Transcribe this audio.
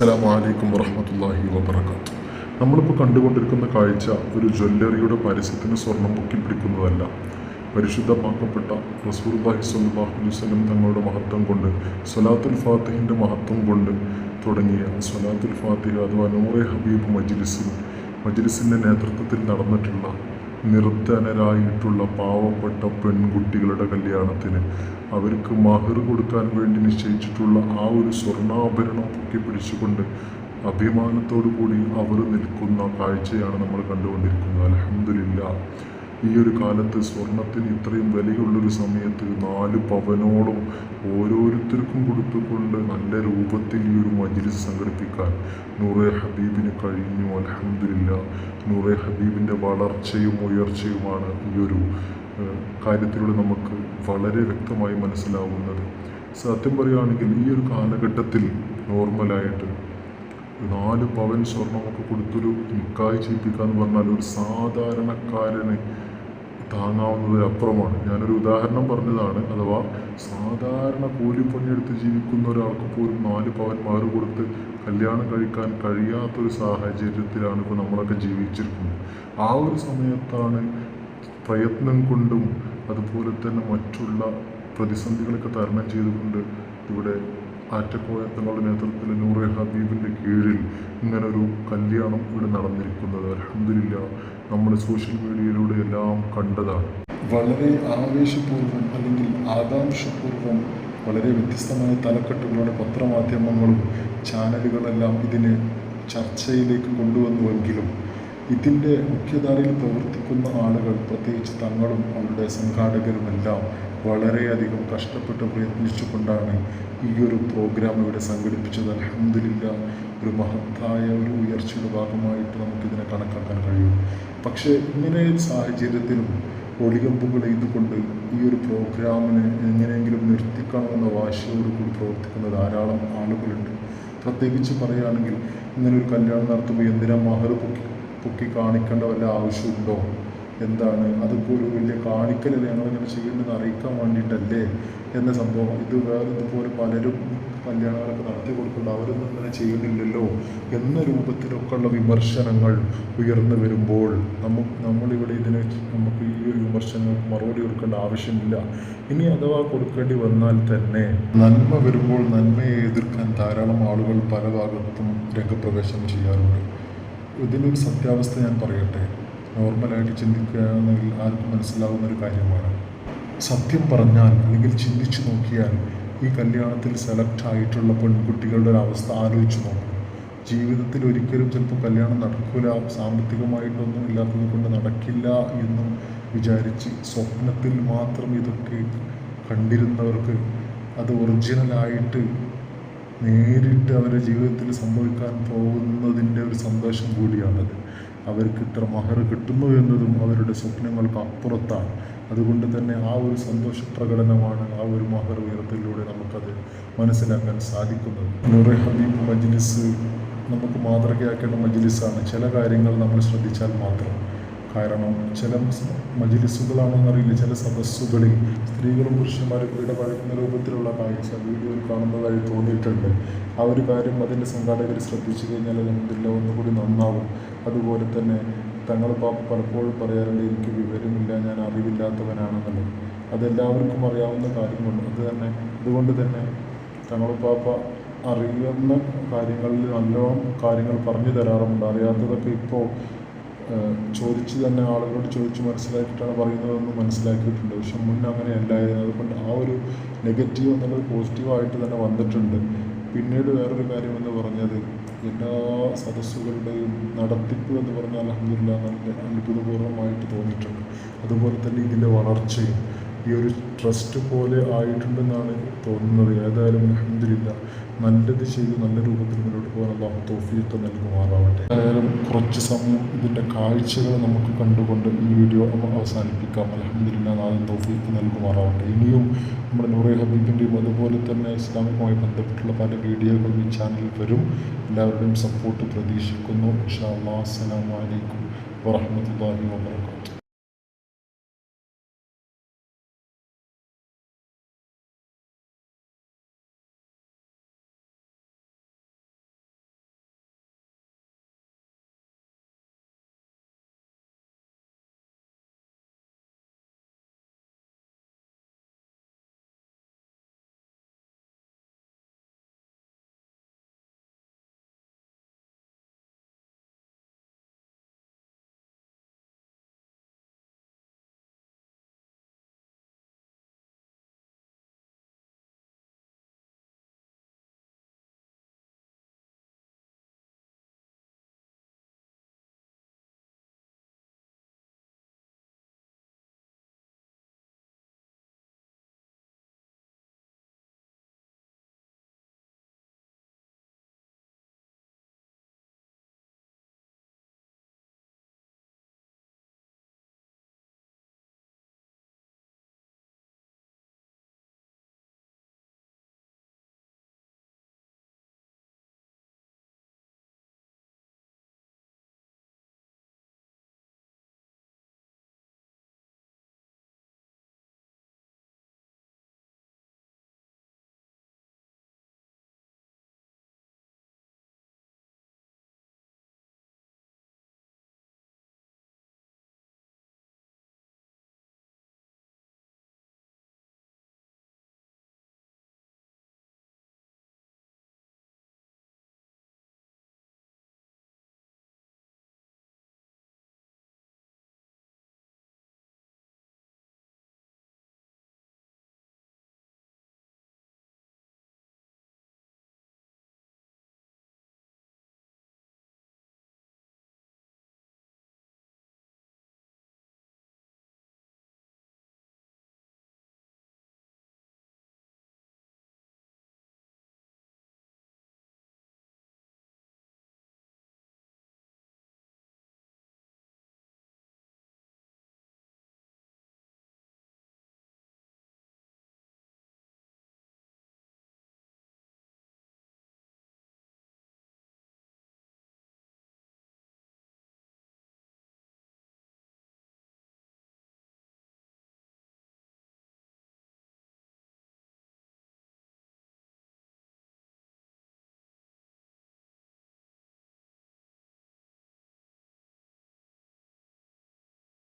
അസ്സാം വലൈക്കും വറഹമത്തല്ലാഹി വബർക്കാത്തു നമ്മളിപ്പോൾ കണ്ടുകൊണ്ടിരിക്കുന്ന കാഴ്ച ഒരു ജ്വല്ലറിയുടെ പരസ്യത്തിന് സ്വർണം പൊക്കി പിടിക്കുന്നതല്ല പരിശുദ്ധമാക്കപ്പെട്ട റസൂർബാഹി സ്വല്ലാഹു വസ്ലം തങ്ങളുടെ മഹത്വം കൊണ്ട് സൊലാത്തുൽ ഫാത്തിഹിന്റെ മഹത്വം കൊണ്ട് തുടങ്ങിയ സൊലാത്തുൽ ഫാത്തിഹ അഥവാ നൂറെ ഹബീബ് മജ്ലിസിൽ മജ്ലിസിന്റെ നേതൃത്വത്തിൽ നടന്നിട്ടുള്ള നിർധനരായിട്ടുള്ള പാവപ്പെട്ട പെൺകുട്ടികളുടെ കല്യാണത്തിന് അവർക്ക് മഹർ കൊടുക്കാൻ വേണ്ടി നിശ്ചയിച്ചിട്ടുള്ള ആ ഒരു സ്വർണാഭരണം പൊക്കി പിടിച്ചുകൊണ്ട് അഭിമാനത്തോടു കൂടി അവർ നിൽക്കുന്ന കാഴ്ചയാണ് നമ്മൾ കണ്ടുകൊണ്ടിരിക്കുന്നത്. അലഹമില്ല ഈ ഒരു കാലത്ത് സ്വർണത്തിന് ഇത്രയും വിലയുള്ളൊരു സമയത്ത് നാല് പവനോളം ഓരോരുത്തർക്കും കൊടുത്തുകൊണ്ട് നല്ല രൂപത്തിൽ ഈ ഒരു മജ്ലിസ് സംഘടിപ്പിക്കാൻ നൂറെ ഹബീബിന് കഴിഞ്ഞു അലഹമില്ല നൂറെ ഹബീബിന്റെ വളർച്ചയും ഉയർച്ചയുമാണ് ഈ ഒരു കാര്യത്തിലൂടെ നമുക്ക് വളരെ വ്യക്തമായി മനസ്സിലാവുന്നത്. സത്യം പറയുകയാണെങ്കിൽ ഈ ഒരു കാലഘട്ടത്തിൽ നോർമലായിട്ട് നാല് പവൻ സ്വർണമൊക്കെ കൊടുത്തൊരു നിക്കായ് ചെയ്യിപ്പിക്കുക എന്ന് പറഞ്ഞാൽ ഒരു സാധാരണക്കാരന് താങ്ങാവുന്നത് അപ്പുറമാണ്. ഞാനൊരു ഉദാഹരണം പറഞ്ഞതാണ്. അഥവാ സാധാരണ കൂലിപ്പണിയെടുത്ത് ജീവിക്കുന്ന ഒരാൾക്ക് പോലും നാല് പവൻ മാറി കൊടുത്ത് കല്യാണം കഴിക്കാൻ കഴിയാത്തൊരു സാഹചര്യത്തിലാണ് ഇപ്പോൾ നമ്മളൊക്കെ ജീവിച്ചിരിക്കുന്നത്. ആ ഒരു സമയത്താണ് പ്രയത്നം കൊണ്ടും അതുപോലെ തന്നെ മറ്റുള്ള പ്രതിസന്ധികളൊക്കെ തരണം ചെയ്തുകൊണ്ട് ഇവിടെ ആറ്റക്കോയ തങ്ങളുടെ നേതൃത്വത്തിൽ നൂറെ ഹബീബിന്റെ കീഴിൽ ഇങ്ങനൊരു കല്യാണം ഇവിടെ നടന്നിരിക്കുന്നത്. അലഹമില്ല നമ്മൾ സോഷ്യൽ മീഡിയയിലൂടെ എല്ലാം കണ്ടതാണ് വളരെ ആവേശപൂർവം അല്ലെങ്കിൽ ആകാംക്ഷപൂർവം വളരെ വ്യത്യസ്തമായ തലക്കെട്ടുകളോടെ പത്രമാധ്യമങ്ങളും ചാനലുകളെല്ലാം ഇതിനെ ചർച്ചയിലേക്ക് കൊണ്ടുവന്നുവെങ്കിലും ഇതിന്റെ മുഖ്യധാരയിൽ പ്രവർത്തിക്കുന്ന ആളുകൾ പ്രത്യേകിച്ച് തങ്ങളും അവരുടെ സംഘാടകരുമെല്ലാം വളരെയധികം കഷ്ടപ്പെട്ട് പ്രയത്നിച്ചുകൊണ്ടാണ് ഈ ഒരു പ്രോഗ്രാം ഇവിടെ സംഘടിപ്പിച്ചത്. അലഹമില്ല ഒരു മഹത്തായ ഒരു ഉയർച്ചയുടെ ഭാഗമായിട്ട് നമുക്കിതിനെ കണക്കാക്കാൻ കഴിയും. പക്ഷേ ഇങ്ങനെ സാഹചര്യത്തിലും ഒളികമ്പുകൾ ചെയ്തുകൊണ്ട് ഈ ഒരു പ്രോഗ്രാമിന് എങ്ങനെയെങ്കിലും നിർത്തിക്കണമെന്ന വാശിയോടുകൂടി പ്രവർത്തിക്കുന്ന ധാരാളം ആളുകളുണ്ട്. പ്രത്യേകിച്ച് പറയുകയാണെങ്കിൽ ഇങ്ങനെ ഒരു കല്യാണം നടത്തുമ്പോൾ എന്തിനാ മഹർ പൊക്കി പൊക്കി കാണിക്കേണ്ട വല്ല ആവശ്യമുണ്ടോ? എന്താണ്? അതിപ്പോൾ ഒരു വലിയ കാണിക്കലല്ലേ ഞങ്ങളിങ്ങനെ ചെയ്യേണ്ടതെന്ന് അറിയിക്കാൻ വേണ്ടിയിട്ടല്ലേ? എന്ന സംഭവം. ഇത് വേറെ ഇതുപോലെ പലരും കല്യാണങ്ങളൊക്കെ നടത്തി കൊടുക്കുന്നുണ്ട്. അവരൊന്നും ഇങ്ങനെ ചെയ്യുന്നില്ലല്ലോ എന്ന രൂപത്തിലൊക്കെയുള്ള വിമർശനങ്ങൾ ഉയർന്നു വരുമ്പോൾ നമുക്ക് നമ്മളിവിടെ ഇതിന് നമുക്ക് ഈ ഒരു വിമർശനങ്ങൾക്ക് മറുപടി കൊടുക്കേണ്ട ആവശ്യമില്ല. ഇനി അഥവാ കൊടുക്കേണ്ടി വന്നാൽ തന്നെ നന്മ വരുമ്പോൾ നന്മയെ എതിർക്കാൻ ധാരാളം ആളുകൾ പല ഭാഗത്തും രംഗപ്രവേശനം ചെയ്യാറുണ്ട്. ഇതിനൊരു സത്യാവസ്ഥ ഞാൻ പറയട്ടെ. നോർമലായിട്ട് ചിന്തിക്കുകയാണെങ്കിൽ ആർക്കും മനസ്സിലാവുന്ന ഒരു കാര്യമാണ്. സത്യം പറഞ്ഞാൽ അല്ലെങ്കിൽ ചിന്തിച്ചു നോക്കിയാൽ ഈ കല്യാണത്തിൽ സെലക്ട് ആയിട്ടുള്ള പെൺകുട്ടികളുടെ ഒരു അവസ്ഥ ആലോചിച്ച് നോക്കും. ജീവിതത്തിൽ ഒരിക്കലും ചിലപ്പോൾ കല്യാണം നടക്കില്ല സാമ്പത്തികമായിട്ടൊന്നും ഇല്ലാത്തത് കൊണ്ട് നടക്കില്ല എന്നും വിചാരിച്ച് സ്വപ്നത്തിൽ മാത്രം ഇതൊക്കെ കണ്ടിരുന്നവർക്ക് അത് ഒറിജിനലായിട്ട് നേരിട്ട് അവരുടെ ജീവിതത്തിൽ സംഭവിക്കാൻ പോകുന്നതിന്റെ ഒരു സന്തോഷം കൂടിയാണത് അവർക്ക് ഇത്ര മഹർ കിട്ടുന്നു എന്നതും അവരുടെ സ്വപ്നങ്ങൾക്ക് അപ്പുറത്താണ്. അതുകൊണ്ട് തന്നെ ആ ഒരു സന്തോഷ പ്രകടനമാണ് ആ ഒരു മഹർ ഉയർത്തലിലൂടെ നമുക്കത് മനസ്സിലാക്കാൻ സാധിക്കുന്നത്. നൂറെ ഹബീബ് മജ്ലിസ് നമുക്ക് മാതൃകയാക്കേണ്ട മജ്ലിസാണ്. ചില കാര്യങ്ങൾ നമ്മൾ ശ്രദ്ധിച്ചാൽ മാത്രം. കാരണം ചില മജിലിസുകളാണെന്നറിയില്ല ചില സദസ്സുകളിൽ സ്ത്രീകളും പുരുഷന്മാരും ഇടപഴകുന്ന രൂപത്തിലുള്ള കാഴ്ച വീഡിയോയിൽ കാണുന്നതായി തോന്നിയിട്ടുണ്ട്. ആ ഒരു കാര്യം അതിന്റെ സംഘാടകർ ശ്രദ്ധിച്ചു കഴിഞ്ഞാൽ അലഹമില്ല ഒന്നുകൂടി നന്നാവും. അതുപോലെ തന്നെ തങ്ങൾ പാപ്പ പലപ്പോഴും പറയാറുണ്ട് എനിക്ക് വിവരമില്ല ഞാൻ അറിവില്ലാത്തവനാണെന്നുള്ളത്. അതെല്ലാവർക്കും അറിയാവുന്ന കാര്യമുണ്ട്. അത് തന്നെ അതുകൊണ്ട് തന്നെ തങ്ങൾ പാപ്പ അറിയുന്ന കാര്യങ്ങളിൽ നല്ലോണം കാര്യങ്ങൾ പറഞ്ഞു തരാറുമുണ്ട്. അറിയാത്തതൊക്കെ ഇപ്പോൾ ചോദിച്ച് തന്നെ ആളുകളോട് ചോദിച്ച് മനസ്സിലാക്കിയിട്ടാണ് പറയുന്നതെന്ന് മനസ്സിലാക്കിയിട്ടുണ്ട്. പക്ഷെ മുൻ അങ്ങനെ അല്ലായിരുന്നു. അതുകൊണ്ട് ആ ഒരു നെഗറ്റീവ് എന്നുള്ളത് പോസിറ്റീവായിട്ട് തന്നെ വന്നിട്ടുണ്ട്. പിന്നീട് വേറൊരു കാര്യം എന്ന് പറഞ്ഞത് എല്ലാ സദസ്സുകളുടെയും നടത്തിപ്പ് എന്ന് പറഞ്ഞാൽ അലഹമില്ല നല്ല അത്ഭുതപൂർവമായിട്ട് തോന്നിയിട്ടുണ്ട്. അതുപോലെ തന്നെ ഇതിന്റെ വളർച്ചയും ഈ ഒരു ട്രസ്റ്റ് പോലെ ആയിട്ടുണ്ടെന്നാണ് തോന്നുന്നത്. ഏതായാലും അലഹമില്ല നല്ലത് ചെയ്ത് നല്ല രൂപത്തിൽ മുന്നോട്ട് പോകാൻ അള്ളാഹു തോഫീത്ത് നൽകുമാറാവട്ടെ. ഏതായാലും കുറച്ച് സമയം ഇതിന്റെ കാഴ്ചകൾ നമുക്ക് കണ്ടുകൊണ്ട് ഈ വീഡിയോ അവസാനിപ്പിക്കാം. അലഹമില്ല നാളെ തോഫീത്ത് നൽകുമാറാവട്ടെ. ഇനിയും നമ്മുടെ നൂറെ ഹബീബിന്റെയും അതുപോലെ തന്നെ ഇസ്ലാമികമായി ബന്ധപ്പെട്ടുള്ള പല വീഡിയോകളും ഈ ചാനലിൽ വരും. എല്ലാവരുടെയും സപ്പോർട്ട് പ്രതീക്ഷിക്കുന്നു. ഇൻഷാ അള്ളാഹ്. അസ്സലാമു അലൈക്കും വറഹ്മത്തുള്ളാഹി വബറകാതുഹു.